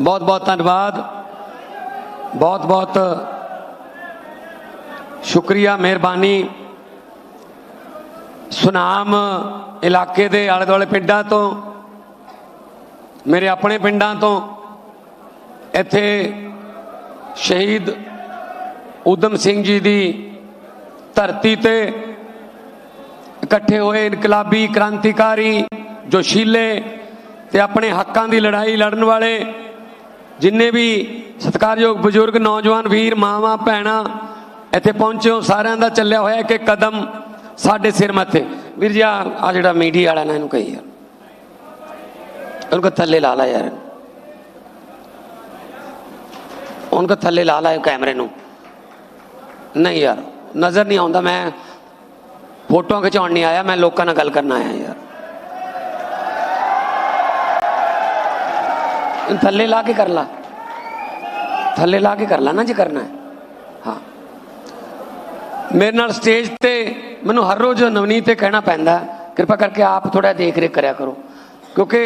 ਬਹੁਤ ਬਹੁਤ ਧੰਨਵਾਦ। ਬਹੁਤ ਬਹੁਤ ਸ਼ੁਕਰੀਆ, ਮਿਹਰਬਾਨੀ। ਸੁਨਾਮ ਇਲਾਕੇ ਦੇ ਆਲੇ ਦੁਆਲੇ ਪਿੰਡਾਂ ਤੋਂ, ਮੇਰੇ ਆਪਣੇ ਪਿੰਡਾਂ ਤੋਂ, ਇੱਥੇ ਸ਼ਹੀਦ ਊਧਮ ਸਿੰਘ ਜੀ ਦੀ ਧਰਤੀ ਤੇ ਇਕੱਠੇ ਹੋਏ ਇਨਕਲਾਬੀ ਕ੍ਰਾਂਤੀਕਾਰੀ ਜੋਸ਼ੀਲੇ ਤੇ ਆਪਣੇ ਹੱਕਾਂ ਦੀ ਲੜਾਈ ਲੜਨ ਵਾਲੇ ਜਿੰਨੇ ਵੀ ਸਤਿਕਾਰਯੋਗ ਬਜ਼ੁਰਗ, ਨੌਜਵਾਨ ਵੀਰ, ਮਾਵਾਂ, ਭੈਣਾਂ, ਇੱਥੇ ਪਹੁੰਚੇ ਹੋ, ਸਾਰਿਆਂ ਦਾ ਚੱਲਿਆ ਹੋਇਆ ਕਿ ਕਦਮ ਸਾਡੇ ਸਿਰ ਮੱਥੇ। ਵੀਰ ਜੀ ਆ ਜਿਹੜਾ ਮੀਡੀਆ ਵਾਲਾ ਨਾ ਇਹਨੂੰ ਕਹੀ ਯਾਰ। ਉਹਨੂੰ ਕਹ ਥੱਲੇ ਲਾ ਲਾ ਯਾਰ। ਉਹਨੂੰ ਕਹ ਥੱਲੇ ਲਾ ਲਾ ਕੈਮਰੇ ਨੂੰ। ਨਹੀਂ ਯਾਰ, ਨਜ਼ਰ ਨਹੀਂ ਆਉਂਦਾ, ਮੈਂ ਫੋਟੋਆਂ ਖਿਚਾਉਣ ਨਹੀਂ ਆਇਆ, ਮੈਂ ਲੋਕਾਂ ਨਾਲ ਗੱਲ ਕਰਨ ਆਇਆ ਯਾਰ। ਥੱਲੇ ਲਾ ਕੇ ਕਰ ਲਾ। ਥੱਲੇ ਲਾ ਕੇ ਕਰ ਲਾ ਨਾ ਜੇ ਕਰਨਾ ਹੈ। ਹਾਂ। ਮੇਰੇ ਨਾਲ ਸਟੇਜ ਤੇ ਮੈਨੂੰ ਹਰ ਰੋਜ਼ ਨਵਨੀਤ ਤੇ ਕਹਿਣਾ ਪੈਂਦਾ ਕਿਰਪਾ ਕਰਕੇ ਆਪ ਥੋੜਾ ਦੇਖ ਰੇਖ ਕਰਿਆ ਕਰੋ। ਕਿਉਂਕਿ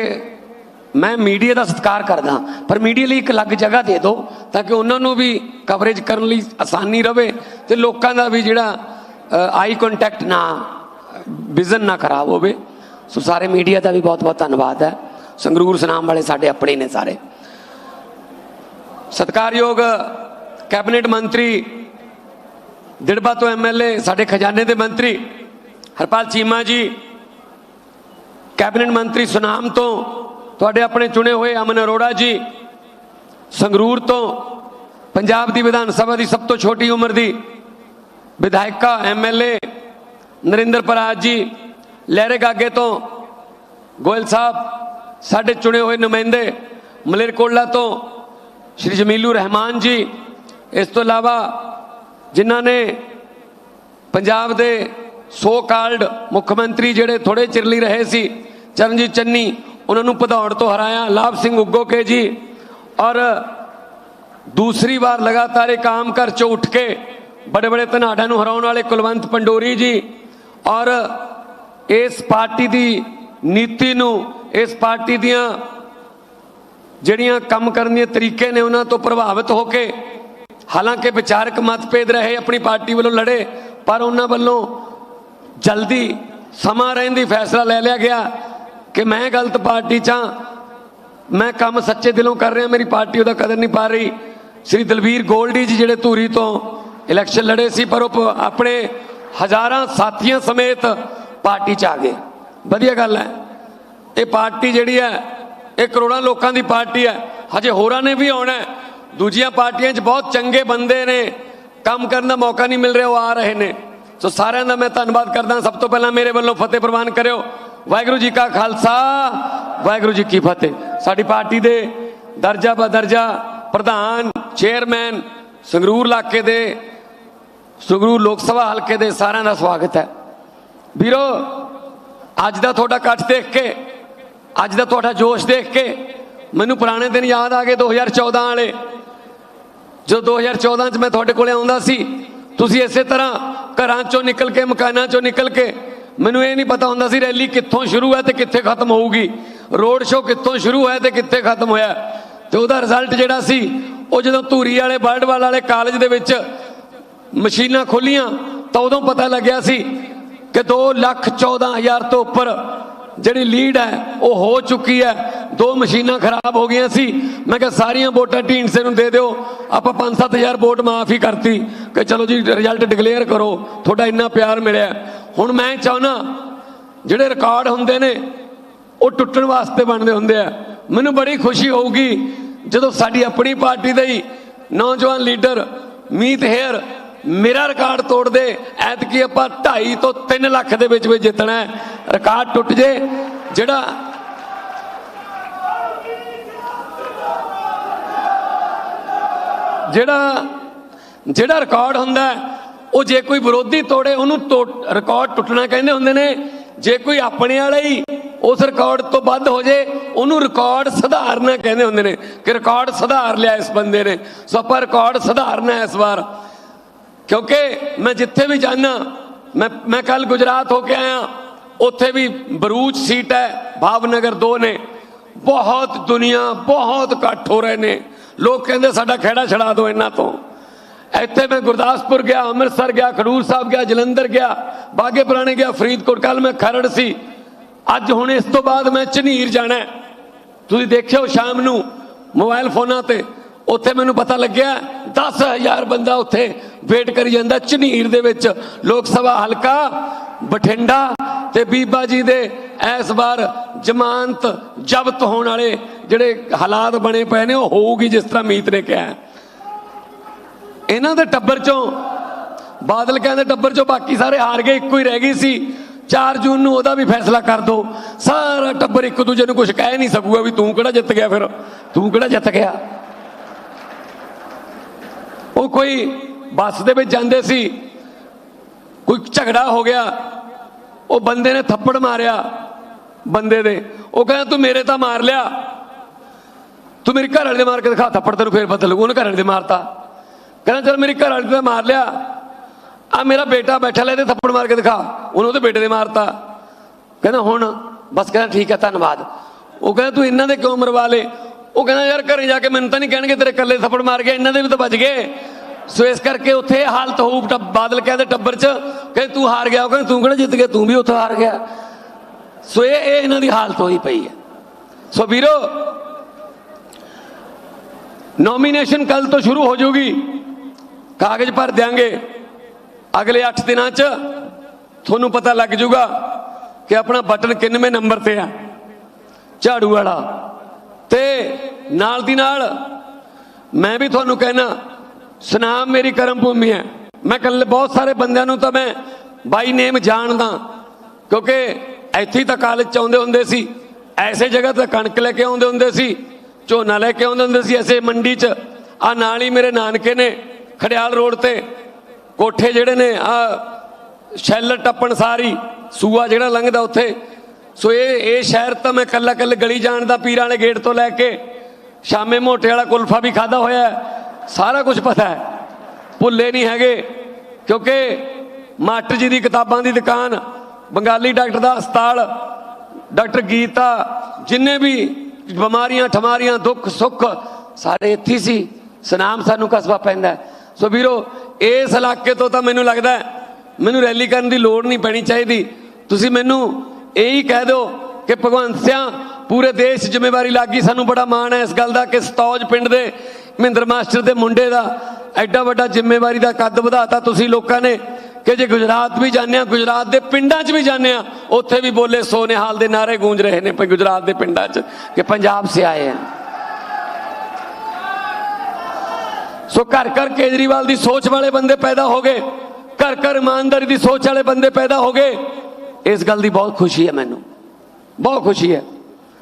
ਮੈਂ ਮੀਡੀਆ ਦਾ ਸਤਿਕਾਰ ਕਰਦਾ ਪਰ ਮੀਡੀਆ ਲਈ ਇੱਕ ਅਲੱਗ ਜਗ੍ਹਾ ਦੇ ਦਿਓ, ਤਾਂ ਕਿ ਉਹਨਾਂ ਨੂੰ ਵੀ ਕਵਰੇਜ ਕਰਨ ਲਈ ਆਸਾਨੀ ਰਵੇ ਤੇ ਲੋਕਾਂ ਦਾ ਵੀ ਜਿਹੜਾ ਆਈ ਕੰਟੈਕਟ ਨਾ ਵਿਜ਼ਨ ਨਾ ਖਰਾਬ ਹੋਵੇ। ਸੋ ਸਾਰੇ ਮੀਡੀਆ ਦਾ ਵੀ ਬਹੁਤ ਬਹੁਤ ਧੰਨਵਾਦ ਹੈ। ਸੰਗਰੂਰ ਸਨਾਮ ਵਾਲੇ ਸਾਡੇ ਆਪਣੇ ਨੇ ਸਾਰੇ। ਸਤਿਕਾਰਯੋਗ ਕੈਬਨਿਟ ਮੰਤਰੀ, ਦਿੜਬਾ ਤੋਂ ਐਮਐਲਏ ਸਾਡੇ ਖਜ਼ਾਨੇ ਦੇ ਮੰਤਰੀ, ਹਰਪਾਲ ਚੀਮਾ ਜੀ, ਕੈਬਨਿਟ ਮੰਤਰੀ ਸੁਨਾਮ ਤੋਂ, ਤੁਹਾਡੇ ਆਪਣੇ ਚੁਣੇ ਹੋਏ ਅਮਨ ਅਰੋੜਾ ਜੀ, ਸੰਗਰੂਰ ਤੋਂ, ਪੰਜਾਬ ਦੀ ਵਿਧਾਨ ਸਭਾ ਦੀ ਸਭ ਤੋਂ ਛੋਟੀ ਉਮਰ ਦੀ ਵਿਧਾਇਕਾ ਐਮਐਲਏ ਨਰਿੰਦਰ ਪਰਾਜ ਜੀ, ਲਹਿਰੇ ਗਾਗੇ ਤੋਂ ਗੋਇਲ ਸਾਹਿਬ ਸਾਡੇ ਚੁਣੇ ਹੋਏ ਨੁਮਾਇੰਦੇ ਮਲੇਰਕੋਟਲਾ ਤੋਂ ਸ਼੍ਰੀ ਜਮੀਲੂ ਰਹਿਮਾਨ ਜੀ, ਇਸ ਤੋਂ ਇਲਾਵਾ ਜਿਨ੍ਹਾਂ ਨੇ ਪੰਜਾਬ ਦੇ ਸੋ ਕਾਲਡ ਮੁੱਖ ਮੰਤਰੀ ਜਿਹੜੇ ਥੋੜੇ ਚਿਰ ਲਈ ਰਹੇ ਸੀ, ਚਰਨਜੀਤ ਚੰਨੀ, ਉਹਨਾਂ ਨੂੰ ਭਦੌੜ ਤੋਂ ਹਰਾਇਆ, ਲਾਭ ਸਿੰਘ ਉਗੋਕੇ ਜੀ, ਔਰ ਦੂਸਰੀ ਵਾਰ ਲਗਾਤਾਰ ਇਹ ਕਾਮ ਕਰ ਚੋਂ ਉੱਠ ਕੇ ਬੜੇ ਬੜੇ ਧਨਾੜਾਂ ਨੂੰ ਹਰਾਉਣ ਵਾਲੇ ਕੁਲਵੰਤ ਪੰਡੋਰੀ ਜੀ, ਔਰ ਇਸ ਪਾਰਟੀ ਦੀ ਨੀਤੀ ਨੂੰ ਇਸ ਪਾਰਟੀ ਦੀਆਂ ਜਿਹੜੀਆਂ ਕੰਮ ਕਰਨ ਦੇ ਤਰੀਕੇ ਨੇ ਉਹਨਾਂ ਤੋਂ ਪ੍ਰਭਾਵਿਤ ਹੋ ਕੇ, ਹਾਲਾਂਕਿ ਵਿਚਾਰਕ ਮਤਭੇਦ ਰਹੇ, ਆਪਣੀ ਪਾਰਟੀ ਵੱਲੋਂ ਲੜੇ, ਪਰ ਉਹਨਾਂ ਵੱਲੋਂ ਜਲਦੀ ਸਮਾਂ ਰਹਿਣ ਦੀ ਫੈਸਲਾ ਲੈ ਲਿਆ ਗਿਆ ਕਿ ਮੈਂ ਗਲਤ ਪਾਰਟੀ 'ਚ ਹਾਂ, ਮੈਂ ਕੰਮ ਸੱਚੇ ਦਿਲੋਂ ਕਰ ਰਿਹਾ, ਮੇਰੀ ਪਾਰਟੀ ਉਹਦਾ ਕਦਰ ਨਹੀਂ ਪਾ ਰਹੀ। ਸ੍ਰੀ ਦਲਵੀਰ ਗੋਲਡੀ ਜੀ ਜਿਹੜੇ ਧੂਰੀ ਤੋਂ ਇਲੈਕਸ਼ਨ ਲੜੇ ਸੀ, ਪਰ ਉਹ ਪ- ਆਪਣੇ ਹਜ਼ਾਰਾਂ ਸਾਥੀਆਂ ਸਮੇਤ ਪਾਰਟੀ 'ਚ ਆ ਗਏ। ਵਧੀਆ ਗੱਲ ਹੈ। ਇਹ ਪਾਰਟੀ ਜਿਹੜੀ ਹੈ, ਇਹ ਕਰੋੜਾਂ ਲੋਕਾਂ ਦੀ ਪਾਰਟੀ ਹੈ। ਹਜੇ ਹੋਰਾਂ ਨੇ ਵੀ ਆਉਣਾ ਦੂਜੀਆਂ ਪਾਰਟੀਆਂ 'ਚ ਬਹੁਤ ਚੰਗੇ ਬੰਦੇ ਨੇ। ਕੰਮ ਕਰਨ ਦਾ ਮੌਕਾ ਨਹੀਂ ਮਿਲ ਰਿਹਾ, ਉਹ ਆ ਰਹੇ ਨੇ। ਸੋ ਸਾਰਿਆਂ ਦਾ ਮੈਂ ਧੰਨਵਾਦ ਕਰਦਾ। ਸਭ ਤੋਂ ਪਹਿਲਾਂ ਮੇਰੇ ਵੱਲੋਂ ਫਤਿਹ ਪ੍ਰਵਾਨ ਕਰਿਓ। ਵਾਹਿਗੁਰੂ ਜੀ ਕਾ ਖਾਲਸਾ, ਵਾਹਿਗੁਰੂ ਜੀ ਕੀ ਫਤਿਹ। ਸਾਡੀ ਪਾਰਟੀ ਦੇ ਦਰਜਾ ਬਦਰਜਾ ਪ੍ਰਧਾਨ, ਚੇਅਰਮੈਨ ਸੰਗਰੂਰ ਇਲਾਕੇ ਦੇ, ਸੰਗਰੂਰ ਲੋਕ ਸਭਾ ਹਲਕੇ ਦੇ ਸਾਰਿਆਂ ਦਾ ਸਵਾਗਤ ਹੈ। ਵੀਰੋ, ਅੱਜ ਦਾ ਤੁਹਾਡਾ ਇਕੱਠ ਦੇਖ ਕੇ ਅੱਜ ਦਾ ਤੁਹਾਡਾ ਜੋਸ਼ ਦੇਖ ਕੇ ਮੈਨੂੰ ਪੁਰਾਣੇ ਦਿਨ ਯਾਦ ਆ ਗਏ 2014 ਵਾਲੇ। ਜਦੋਂ 2014 ਚ ਮੈਂ ਤੁਹਾਡੇ ਕੋਲੇ ਆਉਂਦਾ ਸੀ, ਤੁਸੀਂ ਇਸੇ ਤਰ੍ਹਾਂ ਘਰਾਂ ਚੋਂ ਨਿਕਲ ਕੇ, ਮਕਾਨਾਂ ਚੋਂ ਨਿਕਲ ਕੇ ਮੈਨੂੰ ਇਹ ਨਹੀਂ ਪਤਾ ਹੁੰਦਾ ਸੀ ਰੈਲੀ ਕਿੱਥੋਂ ਸ਼ੁਰੂ ਹੈ ਤੇ ਕਿੱਥੇ ਖਤਮ ਹੋਊਗੀ। ਰੋਡ ਸ਼ੋਅ ਕਿੱਥੋਂ ਸ਼ੁਰੂ ਹੋਇਆ ਤੇ ਕਿੱਥੇ ਖਤਮ ਹੋਇਆ। ਤੇ ਉਹਦਾ ਰਿਜ਼ਲਟ ਜਿਹੜਾ ਸੀ, ਉਹ ਜਦੋਂ ਧੂਰੀ ਵਾਲੇ ਬਰਡਵਾਲ ਵਾਲੇ ਕਾਲਜ ਦੇ ਵਿੱਚ ਮਸ਼ੀਨਾਂ ਖੋਲੀਆਂ, ਤਾਂ ਉਦੋਂ ਪਤਾ ਲੱਗਿਆ ਸੀ ਕਿ 2 ਲੱਖ 14 ਹਜ਼ਾਰ ਤੋਂ ਉੱਪਰ ਜਿਹੜੀ ਲੀਡ ਹੈ, ਉਹ ਹੋ ਚੁੱਕੀ ਹੈ। ਦੋ ਮਸ਼ੀਨਾਂ ਖਰਾਬ ਹੋ ਗਈਆਂ ਸੀ। ਮੈਂ ਕਿਹਾ, ਸਾਰੀਆਂ ਵੋਟਾਂ ਢੀਂਡਸੇ ਨੂੰ ਦੇ ਦਿਓ। ਆਪਾਂ 5-7000 ਵੋਟ ਮਾਫ ਹੀ ਕਰਤੀ। ਕਿ ਚਲੋ ਜੀ ਰਿਜ਼ਲਟ ਡਿਕਲੇਅਰ ਕਰੋ। ਤੁਹਾਡਾ ਇੰਨਾ ਪਿਆਰ ਮਿਲਿਆ। ਹੁਣ ਮੈਂ ਚਾਹੁੰਦਾ ਜਿਹੜੇ ਰਿਕਾਰਡ ਹੁੰਦੇ ਨੇ, ਉਹ ਟੁੱਟਣ ਵਾਸਤੇ ਬਣਦੇ ਹੁੰਦੇ ਆ। ਮੈਨੂੰ ਬੜੀ ਖੁਸ਼ੀ ਹੋਊਗੀ ਜਦੋਂ ਸਾਡੀ ਆਪਣੀ ਪਾਰਟੀ ਦੇ ਹੀ ਨੌਜਵਾਨ ਲੀਡਰ ਮੀਤ ਹੇਅਰ ਮੇਰਾ ਰਿਕਾਰਡ ਤੋੜ ਦੇ। ਐਤਕੀ ਆਪਾਂ 2.5 ਤੋਂ 3 ਲੱਖ ਦੇ ਵਿੱਚ ਵਿੱਚ ਜਿੱਤਣਾ ਹੈ। ਰਿਕਾਰਡ ਟੁੱਟ ਜੇ, ਜਿਹੜਾ ਜਿਹੜਾ ਜਿਹੜਾ ਰਿਕਾਰਡ ਹੁੰਦਾ ਉਹ ਜੇ ਕੋਈ ਵਿਰੋਧੀ ਤੋੜੇ, ਉਹਨੂੰ ਤੋੜ- ਰਿਕਾਰਡ ਟੁੱਟਣਾ ਕਹਿੰਦੇ ਹੁੰਦੇ ਨੇ। ਜੇ ਕੋਈ ਆਪਣੇ ਵਾਲਾ ਹੀ ਉਸ ਰਿਕਾਰਡ ਤੋਂ ਵੱਧ ਹੋ ਜੇ, ਉਹਨੂੰ ਰਿਕਾਰਡ ਸੁਧਾਰਨਾ ਕਹਿੰਦੇ ਹੁੰਦੇ ਨੇ ਕਿ ਰਿਕਾਰਡ ਸੁਧਾਰ ਲਿਆ ਇਸ ਬੰਦੇ ਨੇ। ਸੋ ਆਪਾਂ ਰਿਕਾਰਡ ਸੁਧਾਰਨਾ ਇਸ ਵਾਰ। ਕਿਉਂਕਿ ਮੈਂ ਜਿੱਥੇ ਵੀ ਜਾਣਾ ਮੈਂ ਮੈਂ ਕੱਲ ਗੁਜਰਾਤ ਹੋ ਕੇ ਆਇਆ, ਉੱਥੇ ਵੀ ਬਰੂਚ ਸੀਟ ਹੈ, ਭਾਵਨਗਰ ਦੋ ਨੇ। ਬਹੁਤ ਦੁਨੀਆ ਬਹੁਤ ਇਕੱਠ ਹੋ ਰਹੇ ਨੇ। ਲੋਕ ਕਹਿੰਦੇ ਸਾਡਾ ਖਹਿੜਾ ਛੜਾ ਦਿਓ ਇਹਨਾਂ ਤੋਂ। ਇੱਥੇ ਮੈਂ ਗੁਰਦਾਸਪੁਰ ਗਿਆ, ਅੰਮ੍ਰਿਤਸਰ ਗਿਆ, ਖਡੂਰ ਸਾਹਿਬ ਗਿਆ, ਜਲੰਧਰ ਗਿਆ, ਬਾਗੇ ਪੁਰਾਣੇ ਗਿਆ, ਫਰੀਦਕੋਟ। ਕੱਲ ਮੈਂ ਖਰੜ ਸੀ। ਅੱਜ ਹੁਣ ਇਸ ਤੋਂ ਬਾਅਦ ਮੈਂ ਝਨੀਰ ਜਾਣਾ ਤੁਸੀਂ ਦੇਖਿਓ ਸ਼ਾਮ ਨੂੰ ਮੋਬਾਈਲ ਫੋਨਾਂ ਤੇ, ਉੱਥੇ ਮੈਨੂੰ ਪਤਾ ਲੱਗਿਆ 10000 ਬੰਦਾ ਉੱਥੇ ਵੇਟ ਕਰੀ ਜਾਂਦਾ ਝਨੀਰ ਦੇ ਵਿੱਚ। ਲੋਕ ਸਭਾ ਹਲਕਾ, ਬਠਿੰਡਾ ਤੇ ਬੀਬਾ ਜੀ ਦੇ ਇਸ ਵਾਰ ਜ਼ਮਾਨਤ ਜ਼ਬਤ ਹੋਣ ਵਾਲੇ ਜਿਹੜੇ ਹਾਲਾਤ ਬਣੇ ਪਏ ਨੇ, ਉਹ ਹੋਊਗੀ ਜਿਸ ਤਰ੍ਹਾਂ ਮੀਤ ਨੇ ਕਿਹਾ। ਇਹਨਾਂ ਦੇ ਟੱਬਰ ਚੋਂ, ਬਾਦਲ ਕਹਿੰਦੇ ਟੱਬਰ ਚੋਂ ਬਾਕੀ ਸਾਰੇ ਹਾਰ ਗਏ, ਇੱਕੋ ਹੀ ਰਹਿ ਗਈ ਸੀ। 4 ਜੂਨ ਨੂੰ ਉਹਦਾ ਵੀ ਫੈਸਲਾ ਕਰ ਦੋ। ਸਾਰਾ ਟੱਬਰ ਇੱਕ ਦੂਜੇ ਨੂੰ ਕੁਝ ਕਹਿ ਨਹੀਂ ਸਕੂਗਾ ਵੀ ਤੂੰ ਕਿਹੜਾ ਜਿੱਤ ਗਿਆ ਫਿਰ? ਤੂੰ ਕਿਹੜਾ ਜਿੱਤ ਗਿਆ? ਉਹ ਕੋਈ ਬੱਸ ਦੇ ਵਿੱਚ ਜਾਂਦੇ ਸੀ। ਕੋਈ ਝਗੜਾ ਹੋ ਗਿਆ। ਉਹ ਬੰਦੇ ਨੇ ਥੱਪੜ ਮਾਰਿਆ ਬੰਦੇ ਦੇ। ਉਹ ਕਹਿੰਦਾ, ਤੂੰ ਮੇਰੇ ਤਾਂ ਮਾਰ ਲਿਆ। ਤੂੰ ਮੇਰੇ ਘਰ ਵਾਲੇ ਦੇ ਮਾਰ ਕੇ ਦਿਖਾ, ਥੱਪੜ ਤੈਨੂੰ ਫੇਰ ਪਤਾ ਲੱਗੂ ਉਹਨੇ ਘਰ ਵਾਲੇ ਦੇ ਮਾਰਤਾ। ਕਹਿੰਦਾ, ਚਲ ਮੇਰੀ ਘਰ ਵਾਲੇ ਤੇ ਮਾਰ ਲਿਆ। ਆ ਮੇਰਾ ਬੇਟਾ ਬੈਠਾ ਲੈ ਤੇ ਥੱਪੜ ਮਾਰ ਕੇ ਦਿਖਾ। ਉਹਨੂੰ ਉਹਦੇ ਬੇਟੇ ਦੇ ਮਾਰਤਾ। ਕਹਿੰਦਾ, ਹੁਣ ਬਸ ਕਹਿੰਦਾ, ਠੀਕ ਹੈ, ਧੰਨਵਾਦ। ਉਹ ਕਹਿੰਦਾ, ਤੂੰ ਇਹਨਾਂ ਦੇ ਕਿਉਂ ਮਰਵਾ ਲੇ ਉਹ ਕਹਿੰਦਾ, ਯਾਰ ਘਰੇ ਜਾ ਕੇ ਮੈਨੂੰ ਤਾਂ ਨਹੀਂ ਕਹਿਣਗੇ ਤੇਰੇ ਕੱਲੇ ਥੱਪੜ ਮਾਰ ਗਿਆ ਇਹਨਾਂ ਦੇ ਵੀ ਤਾਂ ਬਚ ਗਏ। ਸੋ ਇਸ ਕਰਕੇ ਉੱਥੇ ਇਹ ਹਾਲਤ ਹੋਊ ਟੱਬ- ਬਾਦਲ ਕਹਿੰਦੇ ਟੱਬਰ 'ਚ ਕਿ ਤੂੰ ਹਾਰ ਗਿਆ, ਉਹ ਕਹਿੰਦੇ ਤੂੰ ਕਿਹੜਾ ਜਿੱਤ ਗਿਆ, ਤੂੰ ਵੀ ਉੱਥੇ ਹਾਰ ਗਿਆ। ਸੋ ਇਹ ਇਹ ਇਹਨਾਂ ਦੀ ਹਾਲਤ ਹੋਈ ਪਈ ਹੈ। ਸੋ ਵੀਰੋ ਨੋਮੀਨੇਸ਼ਨ ਕੱਲ ਤੋਂ ਸ਼ੁਰੂ ਹੋ ਜਾਊਗੀ। ਕਾਗਜ਼ ਭਰ ਦਿਆਂਗੇ। ਅਗਲੇ 8 ਦਿਨਾਂ 'ਚ ਤੁਹਾਨੂੰ ਪਤਾ ਲੱਗ ਜਾਊਗਾ ਕਿ ਆਪਣਾ ਬਟਨ ਕਿੰਨਵੇਂ ਨੰਬਰ ਤੇ ਆ। ਝਾੜੂ ਵਾਲਾ। ਤੇ ਨਾਲ ਦੀ ਨਾਲ ਮੈਂ ਵੀ ਤੁਹਾਨੂੰ ਕਹਿਣਾ ਸੁਨਾਮ ਮੇਰੀ ਕਰਮ ਭੂਮੀ ਹੈ। ਮੈਂ ਕੱਲ ਬਹੁਤ ਸਾਰੇ ਬੰਦਿਆਂ ਨੂੰ ਤਾਂ ਮੈਂ ਬਾਈ ਨੇਮ ਜਾਣਦਾ, ਕਿਉਂਕਿ ਇੱਥੇ ਤਾਂ ਕਾਲਜ ਚ ਆਉਂਦੇ ਹੁੰਦੇ ਸੀ। ਐਸੇ ਜਗ੍ਹਾ ਤੇ ਕਣਕ ਲੈ ਕੇ ਆਉਂਦੇ ਹੁੰਦੇ ਸੀ, ਝੋਨਾ ਲੈ ਕੇ ਆਉਂਦੇ ਹੁੰਦੇ ਸੀ ਐਸੇ ਮੰਡੀ ਚ। ਆ ਨਾਲ ਹੀ ਮੇਰੇ ਨਾਨਕੇ ਨੇ ਖੜਿਆਲ ਰੋਡ ਤੇ ਕੋਠੇ ਜਿਹੜੇ ਨੇ, ਆ ਸ਼ੈਲਰ ਟੱਪਣ ਸਾਰੀ, ਸੂਆ ਜਿਹੜਾ ਲੰਘਦਾ ਉੱਥੇ। ਸੋ ਇਹ ਇਹ ਸ਼ਹਿਰ ਤਾਂ ਮੈਂ ਕੱਲਾ ਕੱਲਾ ਗਲੀ ਜਾਣਦਾ ਪੀਰਾਂ ਵਾਲੇ ਗੇਟ ਤੋਂ ਲੈ ਕੇ, ਸ਼ਾਮੇ ਮੋਟੇ ਵਾਲਾ ਕੁਲਫਾ ਵੀ ਖਾਦਾ ਹੋਇਆ ਸਾਰਾ ਕੁਝ ਪਤਾ ਹੈ। ਭੁੱਲੇ ਨਹੀਂ ਹੈਗੇ, ਕਿਉਂਕਿ ਮਾਸਟਰ ਜੀ ਦੀ ਕਿਤਾਬਾਂ ਦੀ ਦੁਕਾਨ, ਬੰਗਾਲੀ ਡਾਕਟਰ ਦਾ ਹਸਪਤਾਲ, ਡਾਕਟਰ ਗੀਤਾ, ਜਿੰਨੇ ਵੀ ਬਿਮਾਰੀਆਂ, ਠਮਾਰੀਆਂ, ਦੁੱਖ, ਸੁੱਖ, ਸਾਰੇ ਇੱਥੇ ਸੀ। ਸਨਾਮ ਸਾਨੂੰ ਕਸਬਾ ਪੈਂਦਾ ਸੋ ਵੀਰੋ, ਇਸ ਇਲਾਕੇ ਤੋਂ ਤਾਂ ਮੈਨੂੰ ਲੱਗਦਾ ਮੈਨੂੰ ਰੈਲੀ ਕਰਨ ਦੀ ਲੋੜ ਨਹੀਂ ਪੈਣੀ ਚਾਹੀਦੀ। ਤੁਸੀਂ ਮੈਨੂੰ ਇਹੀ ਕਹਿ ਦਿਓ ਕਿ ਭਗਵੰਤ ਸਿਆਂ, ਪੂਰੇ ਦੇਸ਼ 'ਚ ਜ਼ਿੰਮੇਵਾਰੀ ਲੱਗੀ ਸਾਨੂੰ ਬੜਾ ਮਾਣ ਹੈ ਇਸ ਗੱਲ ਦਾ ਕਿ ਸਤੌਜ ਪਿੰਡ ਦੇ ਮਹਿੰਦਰ ਮਾਸਟਰ ਦੇ ਮੁੰਡੇ ਦਾ ਐਡਾ ਵੱਡਾ ਜ਼ਿੰਮੇਵਾਰੀ ਦਾ ਕੱਦ ਵਧਾਤਾ ਤੁਸੀਂ ਲੋਕਾਂ ਨੇ ਕਿ ਜੇ ਗੁਜਰਾਤ ਵੀ ਜਾਂਦੇ ਆ ਗੁਜਰਾਤ ਦੇ ਪਿੰਡਾਂ 'ਚ ਵੀ ਜਾਂਦੇ ਆ ਉੱਥੇ ਵੀ ਬੋਲੇ ਸੋਨੇਹਾਲ ਦੇ ਨਾਰੇ ਗੂੰਜ ਰਹੇ ਨੇ ਪ- ਗੁਜਰਾਤ ਦੇ ਪਿੰਡਾਂ 'ਚ ਕਿ ਪੰਜਾਬ ਸੇ ਆਏ ਹਨ। ਸੋ ਘਰ ਘਰ ਕੇਜਰੀਵਾਲ ਦੀ ਸੋਚ ਵਾਲੇ ਬੰਦੇ ਪੈਦਾ ਹੋ ਗਏ, ਘਰ ਘਰ ਇਮਾਨਦਾਰੀ ਦੀ ਸੋਚ ਵਾਲੇ ਬੰਦੇ ਪੈਦਾ ਹੋ ਗਏ। ਇਸ ਗੱਲ ਦੀ ਬਹੁਤ ਖੁਸ਼ੀ ਹੈ ਮੈਨੂੰ, ਬਹੁਤ ਖੁਸ਼ੀ ਹੈ।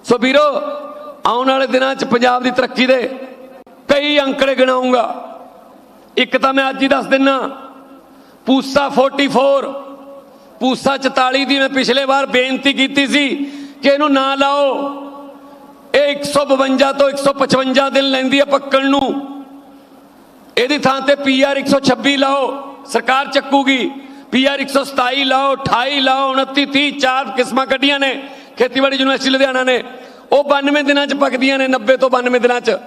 ਸੋ ਵੀਰੋ, ਆਉਣ ਵਾਲੇ ਦਿਨਾਂ 'ਚ ਪੰਜਾਬ ਦੀ ਤਰੱਕੀ ਦੇ ਕਈ ਅੰਕੜੇ ਗਿਣਾਉਂਗਾ। ਇੱਕ ਤਾਂ ਮੈਂ ਅੱਜ ਹੀ ਦੱਸ ਦਿੰਨਾ, ਪੂਸਾ 44 ਪੂਸਾ 44 ਦੀ ਮੈਂ ਪਿਛਲੇ ਵਾਰ ਬੇਨਤੀ ਕੀਤੀ ਸੀ ਕਿ ਇਹਨੂੰ ਨਾ ਲਾਓ। ਇਹ 152 ਤੋਂ 155 ਦਿਨ ਲੈਂਦੀ ਹੈ ਪੱਕਣ ਨੂੰ। ਇਹਦੀ ਥਾਂ ਤੇ ਪੀਆਰ 126 ਲਾਓ, ਸਰਕਾਰ ਚੱਕੂਗੀ। ਪੀਆਰ 127 ਲਾਓ 28 ਲਾਓ 29 30 ਚਾਰ ਕਿਸਮਾਂ ਕੱਢੀਆਂ ਨੇ। ਖੇਤੀਬਾੜੀ ਯੂਨੀਵਰਸਿਟੀ ਲੁਧਿਆਣਾ ਨੇ। ਉਹ 92 ਦਿਨਾਂ ਚ ਪੱਕਦੀਆਂ ਨੇ 90 ਤੋਂ 92 ਦਿਨਾਂ ਚ।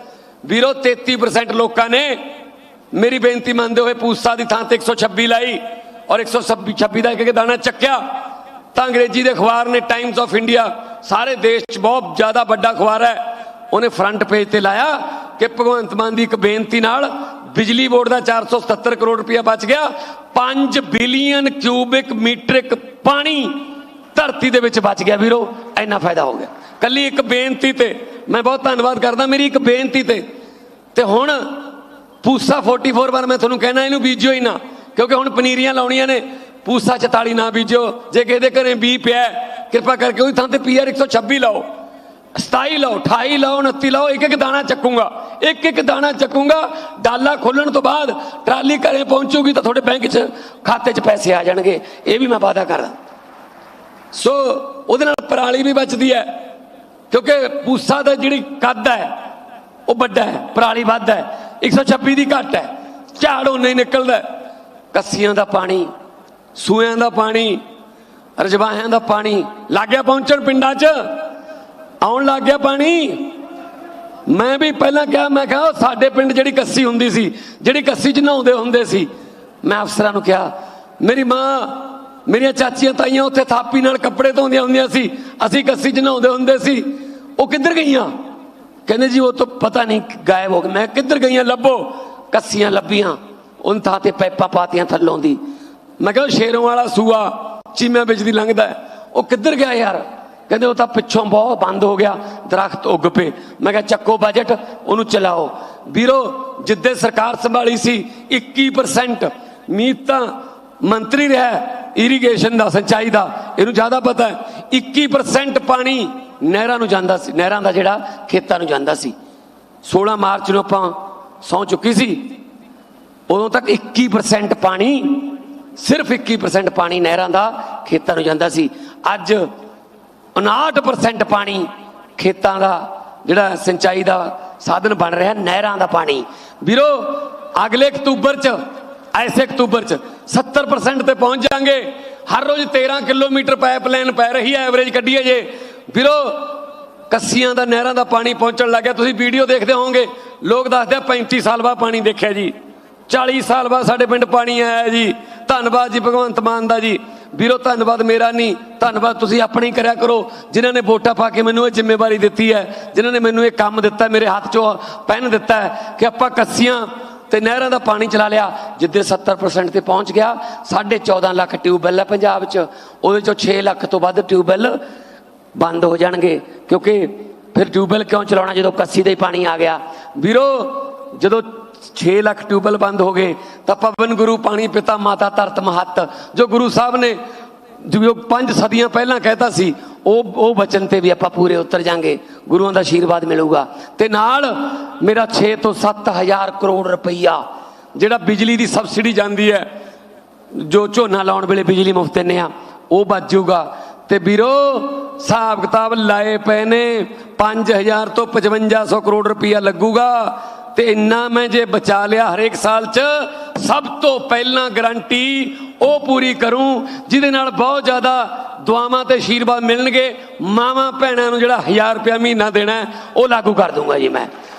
ਵੀਰੋ 33% ਲੋਕਾਂ ਨੇ ਮੇਰੀ ਬੇਨਤੀ ਮੰਨਦੇ ਹੋਏ ਪੂਸਾ ਦੀ ਥਾਂ ਤੇ 126 ਲਾਈ ਔਰ 126 ਦਾ ਇੱਕ ਦਾਣਾ ਚੱਕਿਆ। ਤਾਂ ਅੰਗਰੇਜ਼ੀ ਦੇ ਅਖਬਾਰ ਨੇ ਟਾਈਮਸ ਆਫ ਇੰਡੀਆ ਸਾਰੇ ਦੇਸ਼ 'ਚ ਬਹੁਤ ਜ਼ਿਆਦਾ ਵੱਡਾ ਅਖਬਾਰ ਹੈ, ਉਹਨੇ ਫਰੰਟ ਪੇਜ ਤੇ ਲਾਇਆ ਕਿ ਭਗਵੰਤ ਮਾਨ ਦੀ ਇੱਕ ਬੇਨਤੀ ਨਾਲ ਬਿਜਲੀ ਬੋਰਡ ਦਾ 477 ਕਰੋੜ ਰੁਪਇਆ ਬਚ ਗਿਆ। 5 ਬਿਲੀਅਨ ਕਿਊਬਿਕ ਮੀਟਰਿਕ ਪਾਣੀ ਧਰਤੀ ਦੇ ਵਿੱਚ ਬਚ ਗਿਆ ਵੀਰੋ, ਇੰਨਾ ਫਾਇਦਾ ਹੋ ਗਿਆ। ਕੱਲੀ ਇੱਕ ਬੇਨਤੀ ਤੇ ਮੈਂ ਬਹੁਤ ਧੰਨਵਾਦ ਕਰਦਾ ਮੇਰੀ ਇੱਕ ਬੇਨਤੀ ਤੇ। ਤੇ ਹੁਣ ਪੂਸਾ 44 ਵਾਰ ਮੈਂ ਤੁਹਾਨੂੰ ਕਹਿਣਾ ਇਹਨੂੰ ਬੀਜਿਓ ਹੀ ਨਾ, ਕਿਉਂਕਿ ਹੁਣ ਪਨੀਰੀਆਂ ਲਾਉਣੀਆਂ ਨੇ। ਪੂਸਾ 44 ਨਾ ਬੀਜਿਓ, ਜੇ ਕਿਸੇ ਦੇ ਘਰੇ ਬੀ ਪਿਆ ਕਿਰਪਾ ਕਰਕੇ ਉਹਦੀ ਥਾਂ ਤੇ ਪੀਆਰ 126 ਲਾਓ। 27 ਲਾਓ 28 ਲਾਓ 29 ਲਾਓ, ਇੱਕ ਇੱਕ ਦਾਣਾ ਚੱਕੂਗਾ। ਇੱਕ ਇੱਕ ਦਾਣਾ ਚੱਕੂਗਾ, ਡਾਲਾ ਖੋਲਣ ਤੋਂ ਬਾਅਦ ਟਰਾਲੀ ਘਰੇ ਪਹੁੰਚੂਗੀ ਤਾਂ ਤੁਹਾਡੇ ਬੈਂਕ 'ਚ ਖਾਤੇ 'ਚ ਪੈਸੇ ਆ ਜਾਣਗੇ। ਇਹ ਵੀ ਮੈਂ ਵਾਅਦਾ ਕਰਦਾ। ਸੋ ਉਹਦੇ ਨਾਲ ਪਰਾਲੀ ਵੀ ਬਚਦੀ ਹੈ। ਕਿਉਂਕਿ ਪੂਸਾ ਦਾ ਜਿਹੜੀ ਕੱਦ ਹੈ, ਉਹ ਵੱਡਾ ਹੈ, ਪਰਾਲੀ ਵੱਧ ਹੈ 126 ਦੀ ਘੱਟ ਹੈ। ਝਾੜ ਉਹ ਨਹੀਂ ਨਿਕਲਦਾ। ਕੱਸੀਆਂ ਦਾ ਪਾਣੀ ਸੂਇਆਂ ਦਾ ਪਾਣੀ, ਰਜਵਾਹਿਆਂ ਦਾ ਪਾਣੀ ਲੱਗਿਆ ਪਹੁੰਚਣ ਪਿੰਡਾਂ 'ਚ? ਆਉਣ ਲੱਗ ਗਿਆ ਪਾਣੀ? ਮੈਂ ਵੀ ਪਹਿਲਾਂ ਕਿਹਾ, ਮੈਂ ਕਿਹਾ ਉਹ ਸਾਡੇ ਪਿੰਡ ਜਿਹੜੀ ਕੱਸੀ ਹੁੰਦੀ ਸੀ, ਜਿਹੜੀ ਕੱਸੀ 'ਚ ਨਹਾਉਂਦੇ ਹੁੰਦੇ ਸੀ, ਮੈਂ ਅਫਸਰਾਂ ਨੂੰ ਕਿਹਾ, ਮੇਰੀ ਮਾਂ, ਮੇਰੀਆਂ ਚਾਚੀਆਂ ਤਾਈਆਂ ਉੱਥੇ ਥਾਪੀ ਨਾਲ ਕੱਪੜੇ ਧੋਂਦੀਆਂ ਹੁੰਦੀਆਂ ਸੀ, ਅਸੀਂ ਕੱਸੀ 'ਚ ਨਹਾਉਂਦੇ ਹੁੰਦੇ ਸੀ। ਉਹ ਕਿੱਧਰ ਗਈਆਂ? ਕਹਿੰਦੇ ਜੀ, ਉਹ ਤਾਂ ਪਤਾ ਨਹੀਂ ਗਾਇਬ ਹੋ ਗਏ। ਮੈਂ ਕਿੱਧਰ ਗਈਆਂ? ਲੱਭੋ। ਕੱਸੀਆਂ ਲੱਭੀਆਂ। ਉਨ ਥਾਂ ਤੇ ਪੈਪਾਂ ਪਾਤੀਆਂ ਥੱਲੋਂ ਦੀ। ਮੈਂ ਕਿਹਾ, ਉਹ ਸ਼ੇਰੋਂ ਵਾਲਾ ਸੂਆ ਚੀਮਿਆਂ ਵਿੱਚ ਦੀ ਲੰਘਦਾ ਉਹ ਕਿੱਧਰ ਗਿਆ ਯਾਰ? ਕਹਿੰਦੇ, ਉਹ ਤਾਂ ਪਿੱਛੋਂ ਬਹੁਤ ਬੰਦ ਹੋ ਗਿਆ। ਦਰਖਤ ਉੱਗ ਪਏ। ਮੈਂ ਕਿਹਾ, ਚੱਕੋ ਬਜਟ ਉਹਨੂੰ ਚਲਾਓ। ਵੀਰੋ, ਜਿੱਦੇ ਸਰਕਾਰ ਸੰਭਾਲੀ ਸੀ 21% ਮੀਤ ਤਾਂ ਮੰਤਰੀ ਰਿਹਾ ਇਰੀਗੇਸ਼ਨ ਦਾ, ਸਿੰਚਾਈ ਦਾ। ਇਹਨੂੰ ਜ਼ਿਆਦਾ ਪਤਾ ਹੈ। 21% ਪਾਣੀ ਨਹਿਰਾਂ ਨੂੰ ਜਾਂਦਾ ਸੀ, ਨਹਿਰਾਂ ਦਾ ਜਿਹੜਾ ਖੇਤਾਂ ਨੂੰ ਜਾਂਦਾ ਸੀ। 16 ਮਾਰਚ ਨੂੰ ਆਪਾਂ ਸੌ ਚੁੱਕੀ ਸੀ। ਉਦੋਂ ਤੱਕ 21% ਪਾਣੀ, ਸਿਰਫ 21% ਪਾਣੀ ਨਹਿਰਾਂ ਦਾ ਖੇਤਾਂ ਨੂੰ ਜਾਂਦਾ ਸੀ। ਅੱਜ 59% ਪਾਣੀ ਖੇਤਾਂ ਦਾ ਜਿਹੜਾ ਸਿੰਚਾਈ ਦਾ ਸਾਧਨ ਬਣ ਰਿਹਾ, ਨਹਿਰਾਂ ਦਾ ਪਾਣੀ। ਵੀਰੋ, ਅਗਲੇ ਅਕਤੂਬਰ ਚ ਐਸੇ ਅਕਤੂਬਰ ਚ 70% ਤੇ ਪਹੁੰਚ ਜਾਾਂਗੇ। ਹਰ ਰੋਜ਼ 13 ਕਿਲੋਮੀਟਰ ਪਾਈਪਲਾਈਨ ਪੈ ਰਹੀ ਹੈ ਐਵਰੇਜ ਕੱਢੀ ਹੈ ਜੇ। ਵੀਰੋ, ਕੱਸੀਆਂ ਦਾ, ਨਹਿਰਾਂ ਦਾ ਪਾਣੀ ਪਹੁੰਚਣ ਲੱਗਿਆ ਤੁਸੀਂ ਵੀਡੀਓ ਦੇਖਦੇ ਹੋਵੋਗੇ। ਲੋਕ ਦੱਸਦੇ ਆ 35 ਸਾਲ ਬਾਅਦ ਪਾਣੀ ਦੇਖਿਆ ਜੀ। 40 ਸਾਲ ਬਾਅਦ ਸਾਡੇ ਪਿੰਡ ਪਾਣੀ ਆਇਆ ਜੀ। ਧੰਨਵਾਦ ਜੀ ਭਗਵੰਤ ਮਾਨ ਦਾ ਜੀ। ਵੀਰੋ, ਧੰਨਵਾਦ ਮੇਰਾ ਨਹੀਂ। ਧੰਨਵਾਦ ਤੁਸੀਂ ਆਪਣੀ ਕਰਿਆ ਕਰੋ। ਜਿਨ੍ਹਾਂ ਨੇ ਵੋਟਾਂ ਪਾ ਕੇ ਮੈਨੂੰ ਇਹ ਜ਼ਿੰਮੇਵਾਰੀ ਦਿੱਤੀ ਹੈ, ਜਿਨ੍ਹਾਂ ਨੇ ਮੈਨੂੰ ਇਹ ਕੰਮ ਦਿੱਤਾ, ਮੇਰੇ ਹੱਥ 'ਚੋਂ ਪੈਨ ਦਿੱਤਾ ਕਿ ਆਪਾਂ ਕੱਸੀਆਂ ਤੇ ਨਹਿਰਾਂ ਦਾ ਪਾਣੀ ਚਲਾ ਲਿਆ, ਜਿੱਦੇ 70% ਤੇ ਪਹੁੰਚ ਗਿਆ। 14.5 ਲੱਖ ਟਿਊਬਵੈੱਲ ਹੈ ਪੰਜਾਬ 'ਚ। ਉਹਦੇ 'ਚੋਂ 6 ਲੱਖ ਤੋਂ ਵੱਧ ਟਿਊਬਵੈੱਲ ਬੰਦ ਹੋ ਜਾਣਗੇ। ਕਿਉਂਕਿ ਫਿਰ ਟਿਊਬਵੈੱਲ ਕਿਉਂ ਚਲਾਉਣਾ? ਜਦੋਂ ਕੱਸੀ ਦਾ ਹੀ ਪਾਣੀ ਆ ਗਿਆ। ਵੀਰੋ, ਜਦੋਂ 6 ਲੱਖ ਟਿਊਬਵੈੱਲ ਬੰਦ ਹੋ ਗਏ, ਤਾਂ ਪਵਨ ਗੁਰੂ, ਪਾਣੀ ਪਿਤਾ, ਮਾਤਾ ਧਰਤ ਮਹੱਤ। ਜੋ ਗੁਰੂ ਸਾਹਿਬ ਨੇ ਜੋ ਪੰਜ ਸਦੀਆਂ ਪਹਿਲਾਂ ਕਹਿਤਾ ਸੀ, ਉਹ ਉਹ ਬਚਨ ਤੇ ਵੀ ਆਪਾਂ ਪੂਰੇ ਉਤਰ ਜਾਾਂਗੇ। ਗੁਰੂਆਂ ਦਾ ਆਸ਼ੀਰਵਾਦ ਮਿਲੂਗਾ। ਤੇ ਨਾਲ ਮੇਰਾ 6 ਤੋਂ 7000 ਕਰੋੜ ਰੁਪਈਆ, ਜਿਹੜਾ ਬਿਜਲੀ ਦੀ ਸਬਸਿਡੀ ਜਾਂਦੀ ਹੈ, ਜੋ ਝੋਨਾ ਲਾਉਣ ਵੇਲੇ ਬਿਜਲੀ ਮੁਫਤ ਦਿੰਦੇ ਆ ਉਹ ਬਚ ਜਾਊਗਾ। ਤੇ ਵੀਰੋ, ਹਿਸਾਬ ਕਿਤਾਬ ਲਾਏ ਪਏ ਨੇ 5000 ਤੋਂ 5500 ਕਰੋੜ ਰੁਪਈਆ ਲੱਗੂਗਾ। ਤੇ ਇੰਨਾ ਮੈਂ ਜੇ ਬਚਾ ਲਿਆ ਹਰੇਕ ਸਾਲ 'ਚ, ਸਭ ਤੋਂ ਪਹਿਲਾਂ ਗਰੰਟੀ ਉਹ ਪੂਰੀ ਕਰੂੰ, ਜਿਹਦੇ ਨਾਲ ਬਹੁਤ ਜ਼ਿਆਦਾ ਦੁਆਵਾਂ ਤੇ ਆਸ਼ੀਰਵਾਦ ਮਿਲਣਗੇ। ਮਾਵਾਂ ਭੈਣਾਂ ਨੂੰ ਜਿਹੜਾ 1000 ਰੁਪਇਆ ਮਹੀਨਾ ਦੇਣਾ ਉਹ ਲਾਗੂ ਕਰ ਦੂੰਗਾ ਜੀ ਮੈਂ।